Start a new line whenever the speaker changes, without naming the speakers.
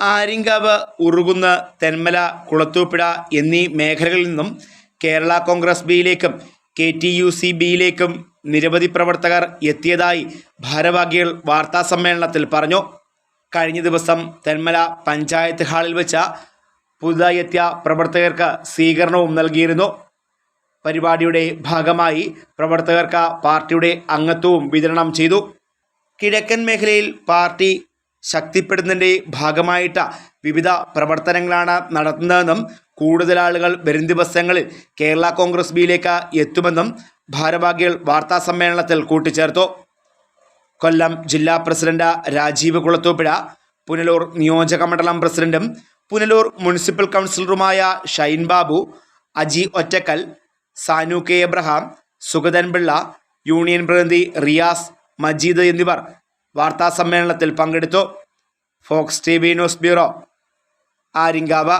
ആര്യങ്കാവ് ഉറുകുന്ന് തെന്മല കുളത്തൂപ്പിട എന്നീ മേഖലകളിൽ നിന്നും കേരള കോൺഗ്രസ് ബിയിലേക്കും കെ ടി യു സി ബിയിലേക്കും നിരവധി പ്രവർത്തകർ എത്തിയതായി ഭാരവാഹികൾ വാർത്താസമ്മേളനത്തിൽ പറഞ്ഞു. കഴിഞ്ഞ ദിവസം തെന്മല പഞ്ചായത്ത് ഹാളിൽ വെച്ച പുതുതായി എത്തിയ പ്രവർത്തകർക്ക് സ്വീകരണവും നൽകിയിരുന്നു. പരിപാടിയുടെ ഭാഗമായി പ്രവർത്തകർക്ക് പാർട്ടിയുടെ അംഗത്വവും വിതരണം ചെയ്തു. കിഴക്കൻ മേഖലയിൽ പാർട്ടി ശക്തിപ്പെടുന്നതിന്റെ ഭാഗമായിട്ട് വിവിധ പ്രവർത്തനങ്ങളാണ് നടത്തുന്നതെന്നും കൂടുതൽ ആളുകൾ വരും ദിവസങ്ങളിൽ കേരള കോൺഗ്രസ് ബിയിലേക്ക് എത്തുമെന്നും ഭാരവാഹികൾ വാർത്താ സമ്മേളനത്തിൽ കൂട്ടിച്ചേർത്തു. കൊല്ലം ജില്ലാ പ്രസിഡന്റ് രാജീവ് കുളത്തൂപ്പിഴ പുനലൂർ നിയോജക മണ്ഡലം പ്രസിഡന്റും പുനലൂർ മുനിസിപ്പൽ കൗൺസിലറുമായ ഷൈൻ ബാബു അജി ഒറ്റക്കൽ സാനു കെ എബ്രഹാം സുഗതൻ പിള്ള യൂണിയൻ പ്രതിനിധി റിയാസ് മജീദ് എന്നിവർ വാർത്താ സമ്മേളനത്തിൽ പങ്കെടുത്തു. Fox T V news bureau Aryankavu.